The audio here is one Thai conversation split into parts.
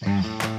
Mm-hmm.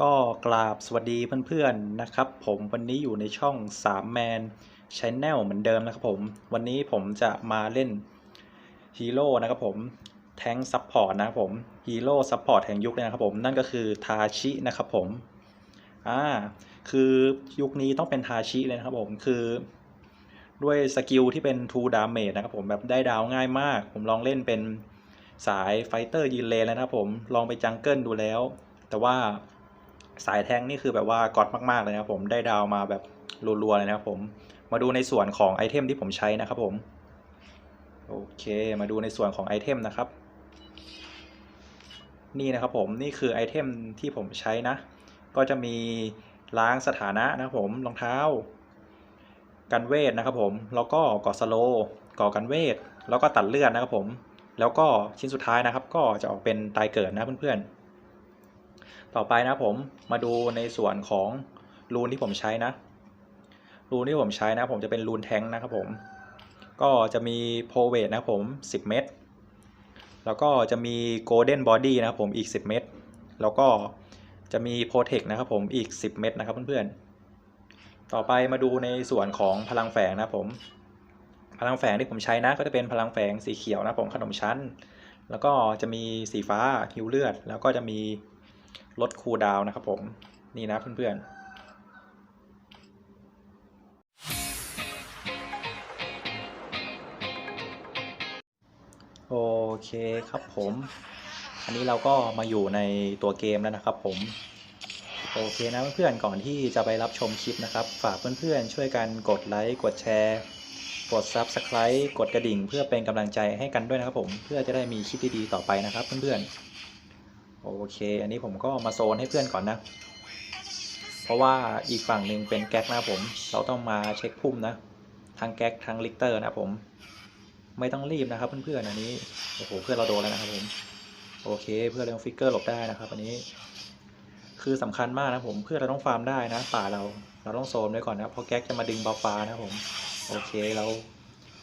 ก็กราบสวัสดีเพื่อนๆนะครับ ผมวันนี้อยู่ในช่อง3 Man Channel เหมือนเดิมนะครับผม วันนี้ผมจะมาเล่นฮีโร่นะครับผมแทงซัพพอร์ตนะครับผมฮีโร่ซัพพอร์ตแห่งยุคเลยนะครับผมนั่นก็คือทาชินะครับผมอ่าคือยุคนี้ต้องเป็นทาชิเลยนะครับผมคือ ด้วยสกิลที่เป็น2 damage นะครับผมแบบได้ดาวง่ายมาก ผมลองเล่นเป็นสายไฟเตอร์ยืนเลนแล้วนะครับผมลองไปจังเกิลดูแล้ว แต่ว่า สายแทงนี่คือแบบว่าก๊อตมากๆเลยนะครับผมได้ดาวมาแบบรัวๆเลยนะครับผมมาดูในส่วนของไอเทมที่ผมใช้นะครับผมโอเค มาดูในส่วนของไอเทมนะครับ นี่นะครับผมนี่คือไอเทมที่ผมใช้นะ ก็จะมีล้างสถานะนะครับผมรองเท้า กันเวทนะครับผมแล้วก็ก่อสโลก่อกันเวทแล้วก็ตัดเลือดนะครับผม แล้วก็ชิ้นสุดท้ายนะครับ ก็จะออกเป็นตายเกิดนะเพื่อนๆ ต่อไปนะผมมาดูในส่วนของรูนที่ผมใช้นะรูนที่ผมใช้นะ ผมจะเป็นรูนแทงค์นะครับผม ก็จะมีโพเวทนะผม 10 เม็ดแล้วก็จะมีโกลเด้นบอดี้นะผมอีก 10 เม็ดแล้วก็จะมีโปรเทคนะครับผมอีก 10 เม็ดนะครับเพื่อนๆ ต่อไปมาดูในส่วนของพลังแฝงนะผม พลังแฝงที่ผมใช้นะ ก็จะเป็นพลังแฝงสีเขียวนะผมขนมชั้น แล้วก็จะมีสีฟ้าฮิวเลือด แล้วก็จะมี ลดคูลดาวนะครับผมนี่นะเพื่อนๆโอเคครับผม อันนี้เราก็มาอยู่ในตัวเกมแล้วนะครับผม โอเคนะเพื่อนๆก่อนที่จะไปรับชมคลิปนะครับ ฝากเพื่อนๆช่วยกันกดไลค์ กดแชร์ กด Subscribe กดกระดิ่ง เพื่อเป็นกำลังใจให้กันด้วยนะครับผม เพื่อจะได้มีคลิปดีๆต่อไปนะครับเพื่อนๆ โอเค อันนี้ผมก็มาโซนให้เพื่อนก่อนนะ เพราะว่าอีกฝั่งหนึ่งเป็นแก๊กนะผม เราต้องมาเช็คพุ่มนะ ทั้งแก๊กทั้งลิกเตอร์นะผม ไม่ต้องรีบนะครับเพื่อนๆอันนี้ โอ้โห เพื่อนเราโดนแล้วนะครับผม โอเค เพื่อนเราฟิกเกอร์หลบได้นะครับ อันนี้ คือสำคัญมากนะผม เพื่อนเราต้องฟาร์มได้นะป่าเรา เราต้องโซนไว้ก่อนนะ เพราะแก๊กจะมาดึงบัฟฟ้านะผม โอเค เรา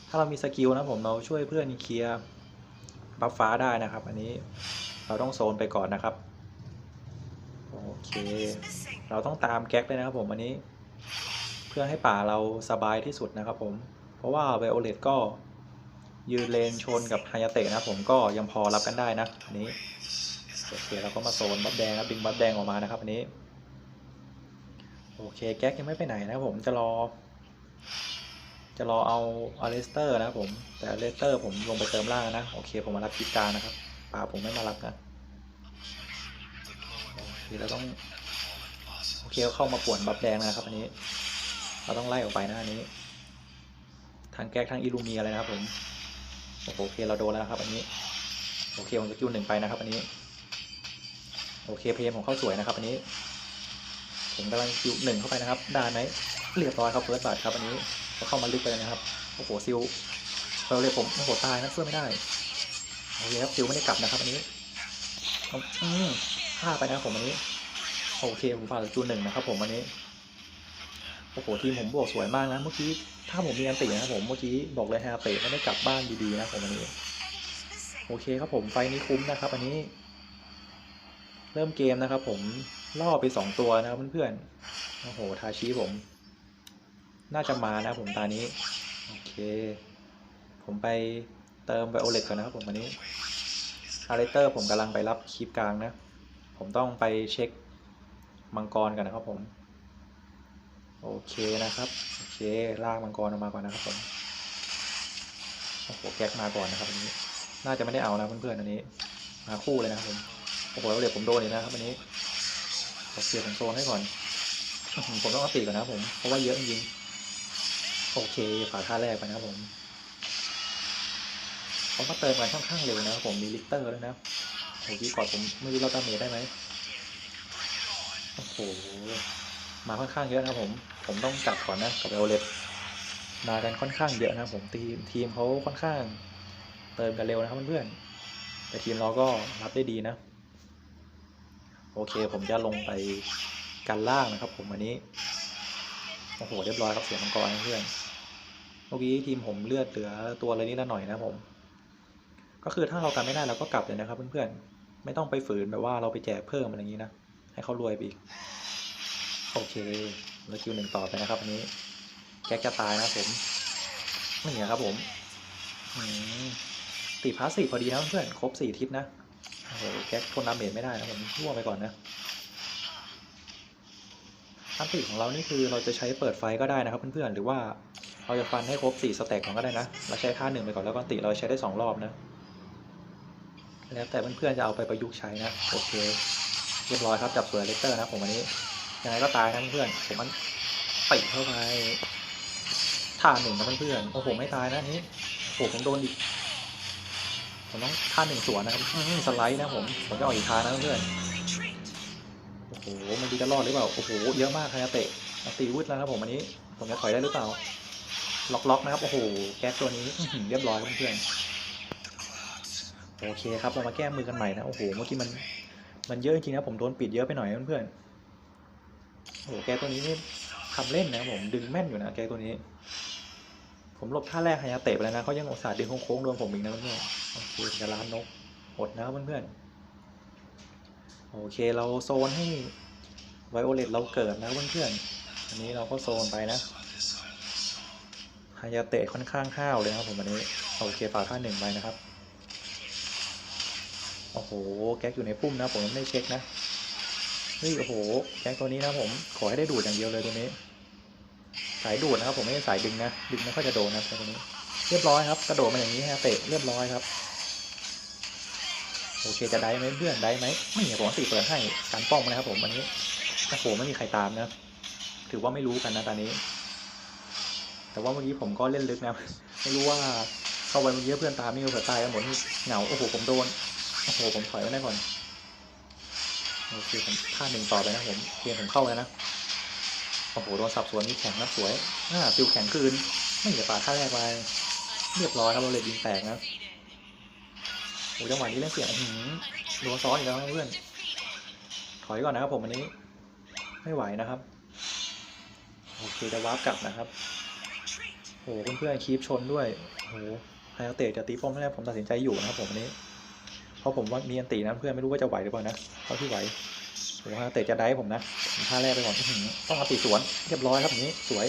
ถ้าเรามีสกิลนะผม เราช่วยเพื่อนเคลียร์บัฟฟ้าได้นะครับ อันนี้ เราต้องโซนไปก่อนนะครับ โอเค เราต้องตามแก๊กเลยนะครับผมอันนี้ เพื่อให้ป่าเราสบายที่สุดนะครับผม เพราะว่าไวโอเลตก็ยืนเลนชนกับไฮยาเตะนะผมก็ยังพอรับกันได้นะอันนี้โอเคเราก็มาโซนบัฟแดงครับดึงบัฟแดงออกมานะครับอันนี้ โอเคแก๊กยังไม่ไปไหนนะครับผมจะรอ จะรอเอาอเลสเตอร์นะครับผมแต่อเลสเตอร์ผมลงไปเติมล่างนะโอเคผมมารับกีกางนะครับ ป่าผมไม่มารับนะโอเคเราต้องโอเคเข้ามาป่วนบัฟแดงนะครับอันนี้ เราต้องไล่ออกไปนะอันนี้ทางแก๊กทางอิลูเมียเลยนะครับผมโอเคเราโดนแล้วนะครับ อันนี้ โอเคผมจะคิวหนึ่งไปนะครับ อันนี้ โอเคเพลงผมเข้าสวยนะครับอันนี้ผมกำลังคิวหนึ่งเข้าไปนะครับได้ไหมเรียบร้อยครับเฟิร์สบัตครับอันนี้ก็เข้ามาลึกไปเลยนะครับโอ้โหซิลเราเลยผมโอ้โหตายนะช่วยไม่ได้ โอเคครับซิลไม่ได้กลับนะครับอันนี้อืมฆ่าไปนะผมอันนี้ โอเคผมผ่านจูนหนึ่งนะครับ ผมอันนี้โอ้โหทีมผมบวกสวยมากนะเมื่อกี้ถ้าผมมีอันตินะครับผมเมื่อกี้บอกเลยฮาเตะไม่ได้กลับบ้านดีๆนะผมอันนี้ โอเคครับผมไฟนี้คุ้มนะครับ อันนี้ เริ่มเกมนะครับ ผมล่อไปสองตัวนะครับเพื่อนๆโอ้โหทาชิผม น่าจะมานะผมตานี้ โอเค ผมไป เติมไบโอเลตก่อนนะครับผมอันนี้อาร์เรเตอร์ผมกำลังไปรับคลิปกลางนะ ผมต้องไปเช็คมังกรกันนะครับผม โอเคนะครับ โอเคลากมังกรออกมาก่อนนะครับผมโอ้โหแก๊กมาก่อนนะครับอันนี้ น่าจะไม่ได้เอานะเพื่อนๆอันนี้ มาคู่เลยนะครับผมโอ้โหแล้วเดี๋ยวผมโดนอีกนะครับวันนี้ขอเคลียร์ของโซนให้ก่อน ผมต้องเอาตีก่อนนะครับผม เพราะว่าเยอะจริงโอเคผ่าท่าแรกไปนะครับผม เขามาเติมกันค่อนข้างเร็วนะครับผมมีลิกเตอร์ด้วยนะโอ้โหพี่กอดผมไม่รู้เราตามเมได้ไหมโอ้โหมาค่อนข้างเยอะนะผม ผมต้องกลับก่อนนะกับเอลเลตมากันค่อนข้างเยอะนะผมทีมทีมเขาค่อนข้าง เติมกันเร็วนะครับเพื่อนๆแต่ทีมเราก็รับได้ดีนะ โอเคผมจะลงไปกันล่างนะครับ ผมวันนี้โอ้โหเรียบร้อยครับเสียงมังกรเพื่อนเมื่อกี้ทีมผมเลือดเหลือตัวอะไรนิดหน่อยนะผม ก็คือถ้าเรากันไม่ได้เราก็กลับเลยนะครับเพื่อนๆ ไม่ต้องไปฝืนแบบว่าเราไปแจกเพิ่มอะไรอย่างนี้นะ ให้เขารวยไปอีก โอเคแล้วคิวหนึ่งต่อไปนะครับอันนี้ แก๊กจะตายนะผมไม่เหนียครับผมตีพาสซีฟพอดีนะเพื่อนครบสี่ทิศนะโอ้โหแก๊กทนดาเมจไม่ได้นะผมทั่วไปก่อนนะอันติของเรานี่คือเราจะใช้เปิดไฟก็ได้นะครับเพื่อนๆ หรือว่าเราจะฟันให้ครบสี่สแต็กของก็ได้นะ เราใช้ค่าหนึ่งไปก่อนแล้วก็ติเราใช้ได้สองรอบนะ แล้วแต่เพื่อนๆจะเอาไปประยุกต์ใช้นะ โอเค เรียบร้อยครับจับสวยเลเตอร์นะผมวันนี้ ยังไงก็ตายนะเพื่อนๆผมมันปิเข้าไปท่าหนึ่งนะเพื่อนๆโอ้โหไม่ตายนะอันนี้โอ้โหผมโดนอีกผมต้องท่าหนึ่งสวนนะครับสไลด์นะผม ผมจะออกอีกทางนะเพื่อนโอ้โหมันดีจะรอดหรือเปล่า โอ้โหเยอะมากคานาเตะตีวืดแล้วนะครับผมอันนี้ ผมจะถอยได้หรือเปล่า ล็อกล็อกนะครับ โอ้โห แก๊สตัวนี้เรียบร้อยเพื่อนๆ โอเคครับเรามาแก้มือกันใหม่นะโอ้โหเมื่อกี้มันมันเยอะจริงนะผมโดนปิดเยอะไปหน่อยเพื่อนๆโอ้โหแกตัวนี้นี่ทำเล่นนะผมดึงแม่นอยู่นะแกตัวนี้ ผมหลบท่าแรกฮายาเตะไปแล้วนะเขายังอุตส่าห์ดึงโค้งๆโดนผมอีกนะเพื่อนๆโอเคจะล้านนกหดนะเพื่อนๆโอเคเราโซนให้ไวโอเลตเราเกิดนะเพื่อนๆอันนี้เราก็โซนไปนะฮายาเตะค่อนข้างห้าวเลยนะครับผมอันนี้โอเคฝากค่าหนึ่งไปนะครับ โอ้โห แก๊กอยู่ในพุ่มนะผมไม่ได้เช็คนะ เฮ้ย โอ้โห แก๊กตัวนี้นะผม ขอให้ได้ดูดอย่างเดียวเลยตัวนี้ สายดูดนะครับผมไม่ใช่สายดึงนะ ดึงไม่ค่อยจะโดนนะตัวนี้ เรียบร้อยครับ กระโดดมาอย่างนี้ฮะ เตะเรียบร้อยครับ โอเค จะได้ไหมเพื่อนได้ไหม ไม่เห็นผมตีเปิดให้ การป้องนะครับผมวันนี้ โอ้โห ไม่มีใครตามนะ ถือว่าไม่รู้กันนะตอนนี้ แต่ว่าเมื่อกี้ผมก็เล่นลึกนะ ไม่รู้ว่าเข้าไปเมื่อกี้เพื่อนตามนี่เผื่อตายกันหมดเหงา โอ้โห ผมโดน โอ้โหผมถอยไว้ได้ก่อนโอเคผมท่าหนึ่งต่อไปนะผมเกมผมเข้าแล้วนะโอ้โหโดนสับสวนนี่แข็งนะสวยอ่าฟิวแข็งคืน ไม่เหลือปาท่าแรกไปเรียบร้อยครับเราเลยยิงแตกนะโอ้จังหวะนี้เล่นเสียงอื้อหือโดนซ้อนอีกแล้วนะเพื่อนถอยก่อนนะครับผมอันนี้ ไม่ไหวนะครับโอเคจะวาร์ปกลับนะครับโอ้โหเพื่อนๆคีบชนด้วยโอ้โหไฮอาเตะจะตีป้อมไม่ได้ผมตัดสินใจอยู่นะครับผมอันนี้ ราะผมว่ามีอันตีนะเพื่อนไม่รู้ว่าจะไหวหรือเปล่านะเท่าที่ไหวโอ้โหไฮอาเตะจะได้ผมนะผมท่าแรกไปก่อนอื้อหือต้องเอาตีสวนเรียบร้อยครับนี้สวย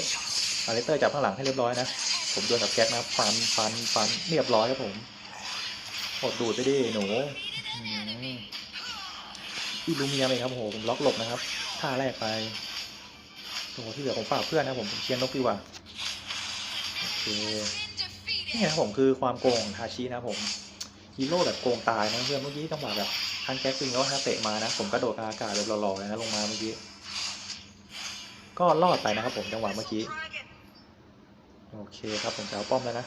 อาเลสเตอร์จับข้างหลังให้เรียบร้อยนะผมโดนกับแก๊กนะฟันฟันฟันเรียบร้อยครับผมอดดูดไปดิหนูอีลูเมียมเองครับโหผมล็อกหลบนะครับท่าแรกไปโอ้โหที่เหลือผมฝากเพื่อนนะผมเชียร์นกดีกว่าโอเคนี่นะครับผมคือความโกงของทาชินะผม ฮีโร่แบบโกงตายนะเพื่อนเมื่อกี้จังหวะแบบทันแก๊กซิงแล้วฮาเตะมานะ ผมกระโดดอากาศแบบหล่อๆเลยนะลงมาเมื่อกี้ ก็รอดไปนะครับผมจังหวะเมื่อกี้ โอเคครับผมจะเอาป้อมแล้วนะ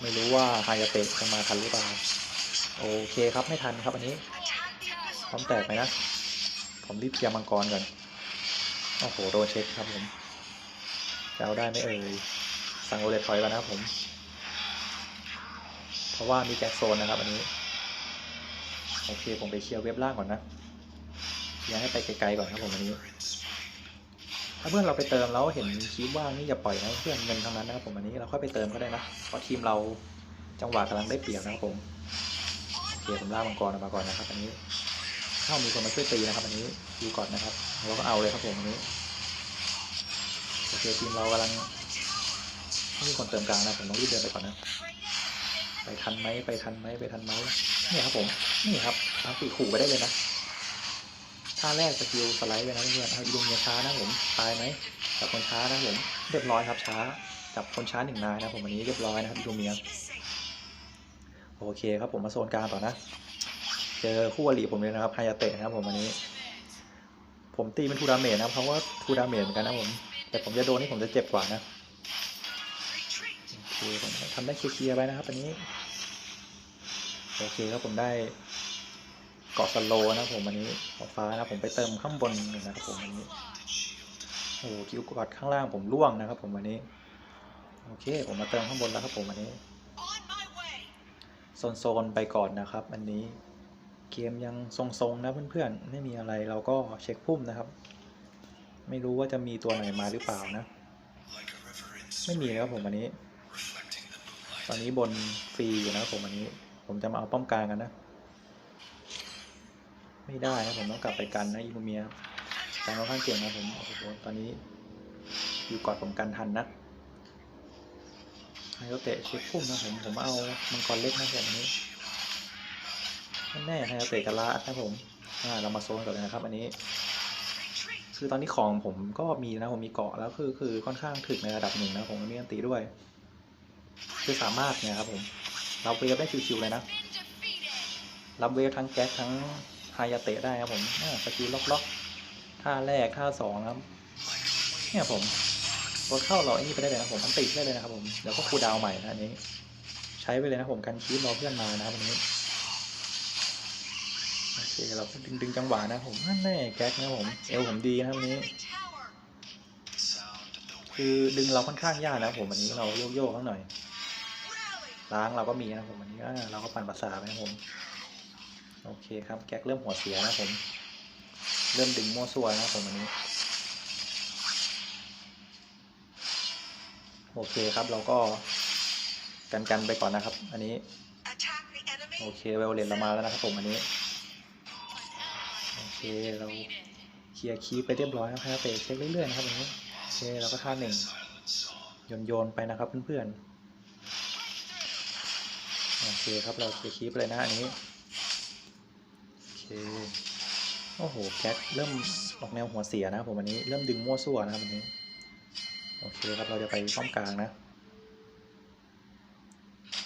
ไม่รู้ว่าไฮยาเตะจะมาทันหรือเปล่า โอเคครับไม่ทันครับอันนี้พร้อมแตกไหมนะ ผมรีบเคลียร์มังกรก่อน โอ้โหโดนเช็คครับผมจะเอาได้ไหมเอ่ยสั่งโอเลตถอยแล้วนะครับผม เพราะว่ามีแจ็คโซนนะครับอันนี้ โอเคผมไปเคลียร์เว็บล่างก่อนนะเชียร์ให้ไปไกลๆก่อนครับผมอันนี้ ถ้าเพื่อนเราไปเติมแล้วเห็นคลิปว่างนี่อย่าปล่อยนะเพื่อนเงินทั้งนั้นนะครับผมอันนี้เราค่อยไปเติมก็ได้นะเพราะทีมเราจังหวะกำลังได้เปรียบนะครับผมโอเคผมล่ามังกรมาก่อนนะครับ อันนี้ถ้ามีคนมาช่วยตีนะครับ อันนี้ดูก่อนนะครับเราก็เอาเลยครับผมอันนี้โอเคทีมเรากำลังมีคนเติมกลางนะผมต้องรีบเดินไปก่อนนะ ไปทันไหมไปทันไหมไปทันไหมนี่ครับผมนี่ครับตามปีขู่ไปได้เลยนะท่าแรกสกิลสไลด์ไปนะเพื่อนเอาอีลุงเนียช้านะผมตายไหมจับคนช้านะผมเรียบร้อยครับช้าจับคนช้าหนึ่งนายนะผมวันนี้เรียบร้อยนะครับอีลุงเนียโอเคครับผมมาโซนกลางต่อนะ เจอคู่อริผมเลยนะครับไฮยาเตะนะครับผมวันนี้ ผมตีเป็นทูดาเมจนะเพราะว่าทูดาเมจเหมือนกันนะผมแต่ผมจะโดนนี่ผมจะเจ็บกว่านะ ผมทำได้เคลียร์ไปนะครับอันนี้ โอเคครับผมได้เกาะสโลนะผมวันนี้เกาะฟ้านะผมไปเติมข้างบนหนึ่งนะครับผมวันนี้โอ้โหคิวกอดข้างล่างผมร่วงนะครับ ผมวันนี้ โอเค ผมมาเติมข้างบนแล้วครับผมวันนี้โซนๆไปก่อนนะครับ อันนี้เกมยังทรงๆนะเพื่อนๆไม่มีอะไรเราก็เช็คพุ่มนะครับ ไม่รู้ว่าจะมีตัวไหนมาหรือเปล่านะ ไม่มีนะครับผมวันนี้ ตอนนี้บนฟรีอยู่นะผมวันนี้ ผมจะมาเอาป้อมกลางกันนะ ไม่ได้นะผมต้องกลับไปกันนะอิลูเมียการค่อนข้างเก่งนะผมโอ้โหตอนนี้อยู่กอดผมกันทันนะไฮโอเตะเช็คพุ่มนะผมผมเอามังกรเล็กนะผมอันนี้แน่ไฮโอเตะกะละนะผมอ่าเรามาโซนก่อนเลยนะครับ อันนี้ คือตอนนี้ของผมก็มีนะผมมีเกาะแล้วคือคือค่อนข้างถึกในระดับหนึ่งนะผมมีอันตีด้วย คือสามารถเนี่ยครับผมรับเวฟได้ชิวๆเลยนะ รับเวฟทั้งแก๊สทั้งไฮยาเตะได้ครับผมสกิลล็อกล็อกท่าแรกท่าสองครับ เนี่ยผมรถเข้าเราไอ้นี่ไปได้เลยนะผมมันติดได้เลยนะครับผม เดี๋ยวก็คูดาวใหม่นะอันนี้ ใช้ไปเลยนะผมกันคีบรอเพื่อนมานะครับวันนี้โอเคเราดึงดึงจังหวะนะผมนั่นแน่แก๊กนะผม เอวผมดีนะวันนี้ คือดึงเราค่อนข้างยากนะครับผมวันนี้เราโยกโยกข้างหน่อย ล้างเราก็มีนะผมวันนี้เราก็ปั่นภาษาไปนะผม โอเคครับ แก๊กเริ่มหัวเสียนะผม เริ่มดึงมั่วซั่วนะผมวันนี้ โอเคครับเราก็กันกันไปก่อนนะครับ อันนี้ โอเคเวลเลนเรามาแล้วนะครับผมอันนี้ โอเคเราเคลียร์คีไปเรียบร้อยนะครับเตะเช็คเรื่อยๆนะครับอันนี้โอเคเราก็ท่าหนึ่งโยนโยนไปนะครับเพื่อนๆ โอเคครับเราเคลียร์คีย์ไปเลยนะอันนี้โอเคโอ้โหแก๊สเริ่มออกแนวหัวเสียนะครับผมอันนี้เริ่มดึงมั่วซั่วนะครับอันนี้โอเคครับเราจะไปป้อมกลางนะ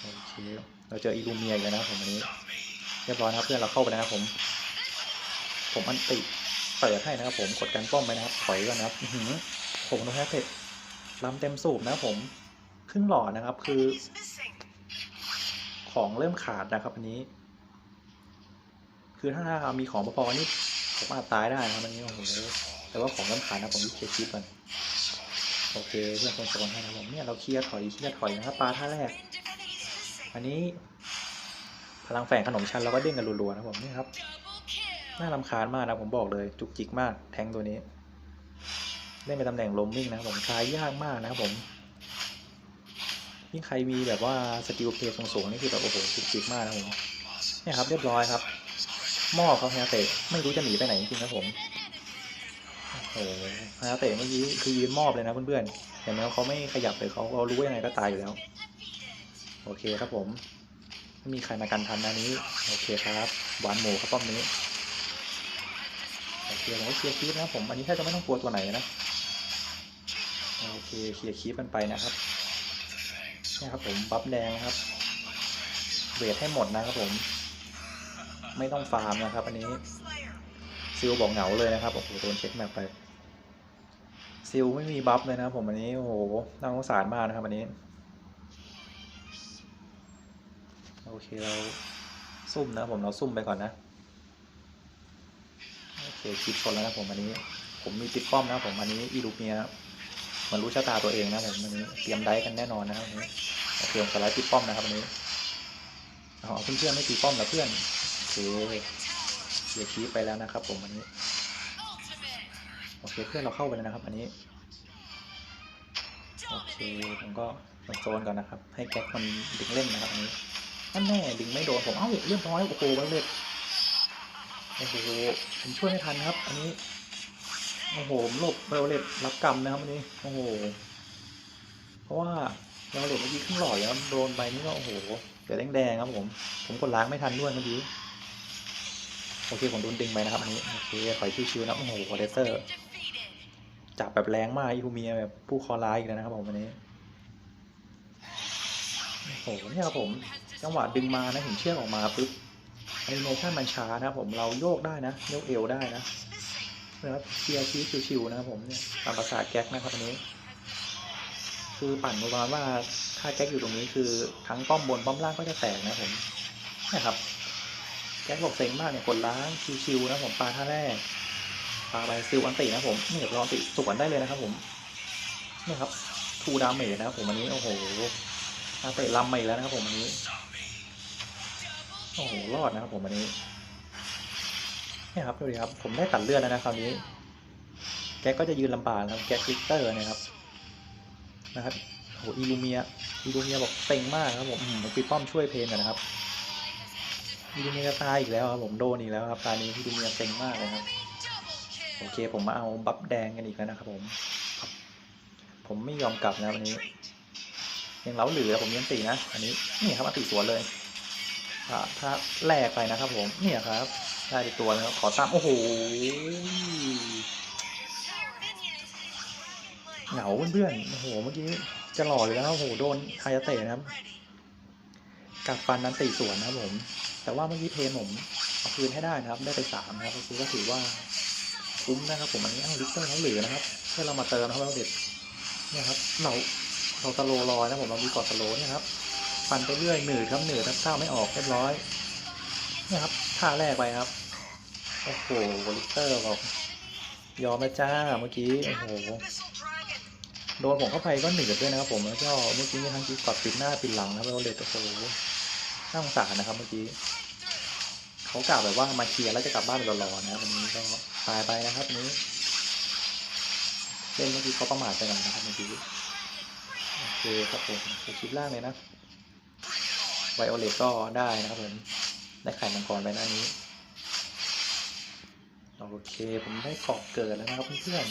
โอเคเราเจออีลูเมียอีกแล้วนะผมอันนี้เรียบร้อยนะครับเพื่อนเราเข้าไปนะครับผม ผมอันติเปิดให้นะครับผมกดการป้อมไปนะครับถอยก่อนนะครับหือผมโดนแฮกเผ็ดลำเต็มสูบนะครับผมครึ่งหลอดนะครับคือ ของเริ่มขาดนะครับอันนี้ คือถ้ามีของพอๆนี่ผมอาจตายได้นะครับอันนี้โอ้โหแต่ว่าของเริ่มขาดนะผมวิเคลียร์คลิปก่อนโอเคเพื่อนคนโซนให้นะผมเนี่ยเราเคลียร์ถอยเคลียร์ถอยนะครับปลาท่าแรก อันนี้ พลังแฝงขนมชั้นเราก็เด้งกันรัวๆนะผมนี่ครับน่ารำคาญมากนะผมบอกเลยจุกจิกมากแทงตัวนี้เล่นเป็นตำแหน่งลมมิ่งนะผมคลายยากมากนะครับผม ยิ่งใครมีแบบว่าสกิลเพลย์สูงๆนี่คือแบบโอ้โหจุกจิกมากนะผมเนี่ยครับเรียบร้อยครับมอบเขาแฮเตะไม่รู้จะหนีไปไหนจริงๆครับผมโอ้โหแฮเตะเมื่อกี้คือยืนมอบเลยนะเพื่อนๆเห็นไหมว่าเขาไม่ขยับเลยเขาเขารู้ยังไงก็ตายอยู่แล้ว โอเคครับผมไม่มีใครมากันทันนะนี้โอเคครับหวานหมูครับป้อมนี้โอเคผมก็เคลียร์คีปนะผมอันนี้แทบจะไม่ต้องกลัวตัวไหนนะโอเคเคลียร์คีปกันไปนะครับ นี่ครับผมบัฟแดงนะครับเวทให้หมดนะครับผม ไม่ต้องฟาร์มนะครับ อันนี้ซิลบอกเหงาเลยนะครับโอ้โหโดนเช็คแมปไปซิลไม่มีบัฟเลยนะครับผมอันนี้โอ้โหน่าสงสารมากนะครับอันนี้โอเคเราซุ่มนะผมเราซุ่มไปก่อนนะโอเคคลิปชนแล้วนะผมอันนี้ ผมมีติดป้อมนะผมอันนี้อีลูเมีย มันรู้ชะตาตัวเองนะผมอันนี้เตรียมได้กันแน่นอนนะครับอันนี้โอเคผมสไลด์ติดป้อมนะครับอันนี้เอาเพื่อนๆไม่ตีป้อมแล้วเพื่อนโอเคเสียคีไปแล้วนะครับ ผมอันนี้โอเคเพื่อนเราเข้าไปแล้วนะครับ อันนี้โอเคผมก็โซนก่อนนะครับ ให้แก๊กมันดึงเล่นนะครับอันนี้นั่นแน่ดึงไม่โดนผมเอ้าเรียบร้อยโอ้โหบัลเล็ตโอ้โหผมช่วยไม่ทันครับ อันนี้ โอ้โหหลบเบลเลตรับกรรมนะครับอันนี้ โอ้โห เพราะว่าเบลเลตเมื่อกี้ขึ้นหลอดแล้วโดนไปนี่ก็โอ้โหเดี๋ยวแดงๆครับผม ผมกดล้างไม่ทันด้วยเมื่อกี้โอเคผมโดนดึงไปนะครับอันนี้โอเคถอยชิวๆนะโอ้โหเลเซอร์จับแบบแรงมากอีคูเมียแบบผู้คอร้ายอีกแล้วนะครับผมวันนี้โอ้โหเนี่ยครับผมจังหวะดึงมานะเห็นเชือกออกมาปุ๊บแอนิเมชันมันช้านะครับผมเราโยกได้นะโยกเอวได้นะ นะครับเชียร์ชีสชิวๆนะครับผมเนี่ยตามภาษาแก๊กนะครับอันนี้ คือปั่นประมาณว่าถ้าแก๊กอยู่ตรงนี้คือทั้งป้อมบนป้อมล่างก็จะแตกนะผมนี่ครับแก๊กบอกเซ็งมากเนี่ยกดล้างชิวๆนะผมปลาท่าแรกปลาไปซิลอันตินะผมนี่รออันติสวนได้เลยนะครับผมนี่ครับทูดาเมจนะครับผมอันนี้โอ้โหอาเตะลำมาอีกแล้วนะครับผมอันนี้โอ้โหรอดนะครับผมอันนี้ เนี่ยครับดูดิครับ ผมได้ตัดเลือดแล้วนะคราวนี้ แกก็จะยืนลำบากนะครับ แก๊กลิกเตอร์นะครับนะครับโหอีลูเมียอีลูเมียบอกเต็งมากครับผมอืมผมปิดป้อมช่วยเพลงกันนะครับอีลูเมียจะตายอีกแล้วครับผมโดนอีกแล้วครับตอนนี้อีลูเมียเต็งมากเลยครับโอเคผมมาเอาบัฟแดงกันอีกแล้วนะครับ ผม ผมไม่ยอมกลับนะวันนี้ ยังเล้าเหลือผมยังตีนะ อันนี้นี่ครับอติสวนเลยถ้าแลกไปนะครับ ผมเนี่ยครับ ได้อีกตัวนะครับ ขอตามโอ้โหเหงาเพื่อนๆโอ้โห เมื่อกี้จะหล่อเลยแล้วโอ้โห โดนไฮยาเตะนะครับ กัดฟันนั้นตีสวนนะครับผม แต่ว่าเมื่อกี้เพนผมเอาคืนให้ได้นะครับ ได้ไปสามนะครับก็คือก็ถือว่าคุ้มนะครับ ผมอันนี้อ้าลิกเตอร์เขาเหลือนะครับเพื่อเรามาเติมนะครับเราเด็ดเนี่ยครับ เราเราสโลว์รอยนะผมเรามีกอดสโลเนี่ยครับ ฟันไปเรื่อยหนืดครับหนืดถ้าข้าวไม่ออกเรียบร้อยเนี่ยครับ ท่าแรกไปครับ โอ้โหลิเตอร์บอกยอมแล้วจ้าเมื่อกี้โอ้โหโดนผมเข้าไปก็หนืดด้วยนะครับผมแล้วก็เมื่อกี้มีทั้งจีกอดปิดหน้าปิดหลังนะครับเราเด็ดโอ้โหน่าสงสารนะครับเมื่อกี้เขากล่าวแบบว่ามาเคลียร์แล้วจะกลับบ้านรอๆนะวันนี้ก็ตายไปนะครับวันนี้เล่นเมื่อกี้เขาประมาทไปหน่อยนะครับเมื่อกี้โอเคครับผมไปคลิปล่างเลยนะไวโอเลตก็ได้นะครับผม ได้ไข่มังกรไปหน้านี้ โอเค ผมได้เกาะเกิดแล้วนะครับเพื่อน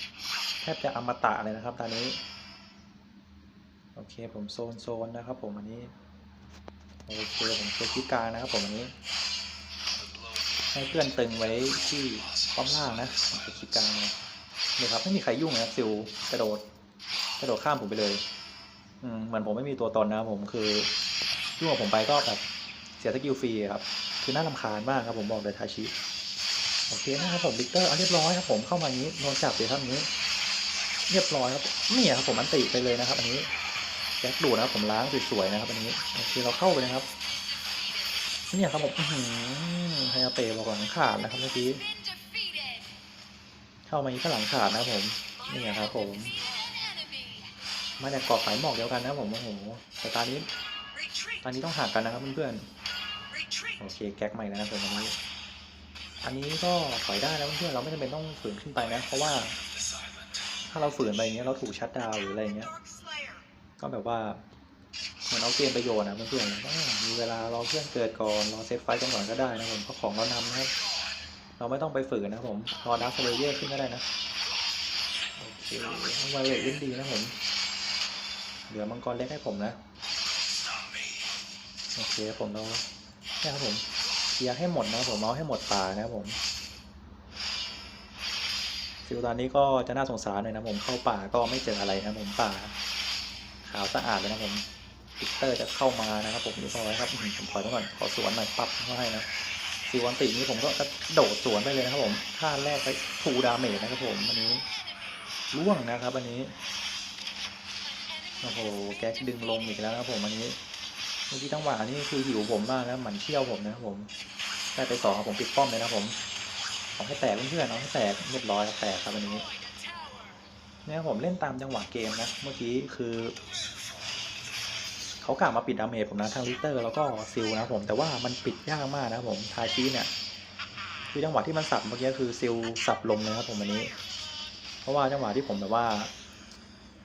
ๆแทบจะอมตะเลยนะครับตอนนี้ โอเคผมโซนโซนนะครับ ผมอันนี้ โอเคผมเช็คที่กลางนะครับ ผมอันนี้ ให้เพื่อนตึงไว้ที่ป้อมล่างนะไปคิดกลางเนี่ยครับไม่มีใครยุ่งนะครับซิลกระโดดกระโดดข้ามผมไปเลย อืมเหมือนผมไม่มีตัวตนนะครับผมคือยุ่งกับผมไปก็แบบ เสียสกิลฟรีครับ คือน่ารำคาญมากครับผมบอกเลยทาชิโอเคนะครับผมลิกเตอร์เอาเรียบร้อยครับผมเข้ามาย่นี้โดนจับเลยครับอย่างนี้ เรียบร้อยครับนี่ครับผมอันติไปเลยนะครับ อันนี้แจ็คดูดนะครับผมล้างสวยๆนะครับ อันนี้โอเคเราเข้าไปเลยครับเนี่ยครับผมอือไฮยาเตะบอกหลังขาดนะครับเมื่อกี้เข้ามาอีกข้างหลังขาดนะครับผมนี่ครับผม มาจากเกาะสายหมอกเดียวกันนะครับผมโอ้โหแต่ตอนนี้ตอนนี้ต้องห่างกันนะครับเพื่อนๆ โอเคแก๊กใหม่แล้วนะครับผมอันนี้ อันนี้ก็ถอยได้นะเพื่อนเราไม่จำเป็นต้องฝืนขึ้นไปนะ เพราะว่าถ้าเราฝืนไปอย่างเงี้ยเราถูกชัดดาวหรืออะไรเงี้ย ก็แบบว่าเหมือนเอาเกมไปโยชน์นะเพื่อนๆมีเวลารอเพื่อนเกิดก่อนรอเซตไฟต์กันก่อนก็ได้นะผมเพราะของเรานำนะครับเราไม่ต้องไปฝืนนะผมรอดักสเลเยอร์ขึ้นก็ได้นะโอเคไวเลตเล่นดีนะผมเหลือมังกรเล็กให้ผมนะ โอเคผมเรา นี่ครับผมเคลียร์ให้หมดนะครับผมเอาให้หมดป่านะครับผมฟิลตอนนี้ก็จะน่าสงสารหน่อยนะผมเข้าป่าก็ไม่เจออะไรนะผมป่าขาวสะอาดเลยนะผมปิเตอร์จะเข้ามานะครับผมดูเข้าไว้ครับผมถอยมาก่อนขอสวนหน่อยปรับเข้าให้นะซิวันตินี้ผมก็กระโดดสวนไปเลยนะครับผมท่าแรกไปทูดาเมจนะครับผมอันนี้ล่วงนะครับอันนี้โอ้โหแก๊กดึงลงอีกแล้วนะครับผมอันนี้ มื่อกี้ตั้งหวะนี่คือหิวผมมากนะหมันเชี่ยวผมนะผมได้ไปสองครับผมปิดป้อมเลยนะผมเอาให้แตกเพื่อนๆเอาให้แตกเรียบร้อยแตกครับอันนี้เนี่ยผมเล่นตามจังหวะเกมนะเมื่อกี้คือเขากล่าวมาปิดดาเมจผมนะทางลิเตอร์แล้วก็ซิลนะผมแต่ว่ามันปิดยากมากนะผมทาชีเนี่ยคือจังหวะที่มันสับเมื่อกี้คือซิลสับลมเลยครับผมวันนี้ เพราะว่าจังหวะที่ผมแบบว่า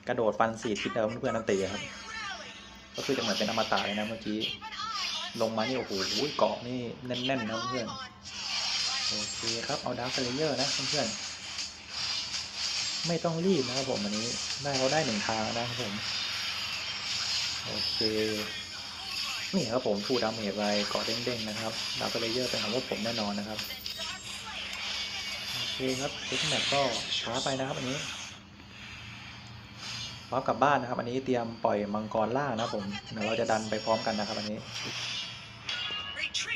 กระโดดฟันสีทิศเดิมเพื่อนนันตีครับ ก็คือจะเหมือนเป็นอมตะเลยนะเมื่อกี้ ลงมานี่โอ้โหเกาะนี่แน่นๆนะเพื่อนโอเคครับเอาดาร์คเลเยอร์นะเพื่อนไม่ต้องรีบนะครับผมอันนี้ได้เราได้หนึ่งทางนะครับผมโอเคนี่ครับผมฟูดาเมจไปเกาะเด้งๆนะครับดาวเลเยอร์เป็นของพวกผมแน่นอนนะครับโอเคครับเทคแมปก็ช้าไปนะครับอันนี้ พร้อมกลับบ้านนะครับ อันนี้เตรียมปล่อยมังกรล่างนะผมเดี๋ยวเราจะดันไปพร้อมกันนะครับอันนี้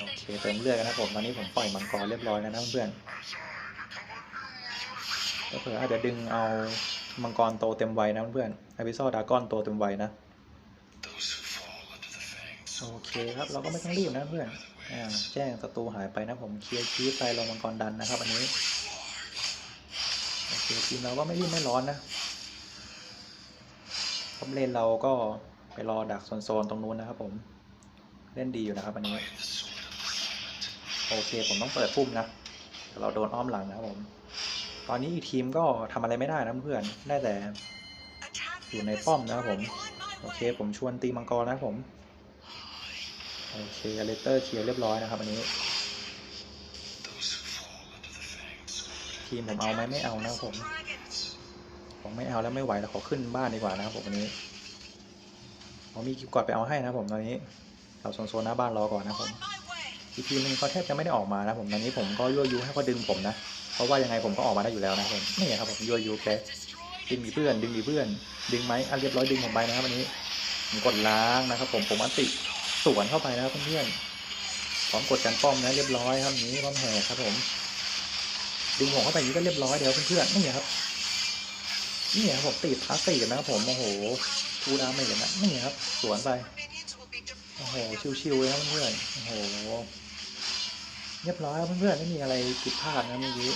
โอเคเติมเลือดกันนะผมตอนนี้ผมปล่อยมังกรเรียบร้อยแล้วนะเพื่อนก็เผื่ออาจจะดึงเอามังกรโตเต็มวัยนะเพื่อนอพิโซดากอนโตเต็มวัยนะโอเคครับเราก็ไม่ต้องรีบนะเพื่อนอแจ้งศัตรูหายไปนะผมเคลียร์คีฟไปลงมังกรดันนะครับอันนี้โอเคทีมเราก็ไม่รีบไม่ร้อนนะ ผมเล่นเราก็ไปรอดักโซนๆตรงนู้นนะครับผม เล่นดีอยู่นะครับอันนี้ โอเคผมต้องเปิดพุ่มนะแต่เราโดนอ้อมหลังนะครับผม ตอนนี้อีกทีมก็ทำอะไรไม่ได้นะเพื่อนได้แต่อยู่ในป้อมนะครับผม โอเคผมชวนตีมังกรนะครับผม โอเคเลเตอร์เคลียร์เรียบร้อยนะครับอันนี้ ทีมผมเอาไหมไม่เอานะครับผม ผมไม่เอาแล้วไม่ไหวแล้วขอขึ้นบ้านดีกว่านะครับผมวันนี้ผมมีกิฟต์กอดไปเอาให้นะครับผมตอนนี้เราโซนโซนหน้าบ้านรอก่อนนะครับผมอีกทีหนึงเขาแทบจะไม่ได้ออกมานะผมตอนนี้ผมก็ยั่วยุให้เขาดึงผมนะเพราะว่ายังไงผมก็ออกมาได้อยู่แล้วนะผมนี่ครับผมยั่วยุแกดึงดีเพื่อน ดึงดีเพื่อน ดึงไหมอะเรียบร้อยดึงผมไปนะครับวันนี้ผมกดล้างนะครับ ผมผมอันติสวนเข้าไปนะครับเพื่อนๆพร้อมกดกันป้อมนะเรียบร้อยครับนี้ป้อมแหกครับผมดึงผมเข้าไปนี้ก็เรียบร้อยเดี๋ยวเพื่อนๆนี่ครับ นี่ครับผมติดพาสติกนะครับผม โอ้โหทูดาเมจนะนี่ครับ สวนไป โอ้โห ชิวๆเลยครับเพื่อนโอ้โหเรียบร้อยครับเพื่อนๆไม่มีอะไรผิดพลาดนะเมื่อกี้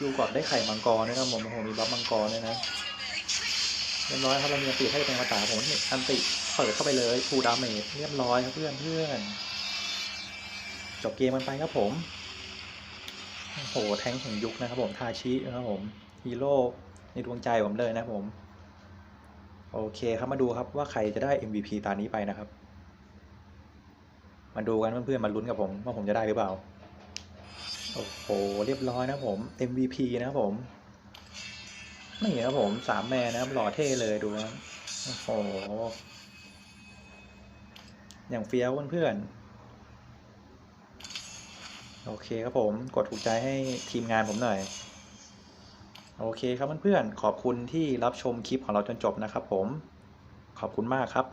ดูก่อนได้ไข่มังกรด้วยนะผมโอ้โหมีบัฟมังกรด้วยนะเรียบร้อยครับเรามีอันติให้เป็นกระตาผมนี่อันติเปิดเข้าไปเลยทูดาเมจเรียบร้อยครับเพื่อนเพื่อนจบเกมมันไปครับผมโอ้โหแทงแห่งยุคนะครับผมทาชินะครับผมฮีโร่ ในดวงใจผมเลยนะผม โอเคครับมาดูครับว่าใครจะได้ MVP ตานี้ไปนะครับ มาดูกันเพื่อนๆมาลุ้นกับผมว่าผมจะได้หรือเปล่า โอ้โหเรียบร้อยนะผม MVP นะครับผมนี่ครับผมสามแม่นะครับหล่อเท่เลยดูนะโอ้โหอย่างเฟี้ยวเพื่อนๆโอเคครับผมกดถูกใจให้ทีมงานผมหน่อย โอเคครับเพื่อนๆขอบคุณที่รับชมคลิปของเราจนจบนะครับผม ขอบคุณมากครับ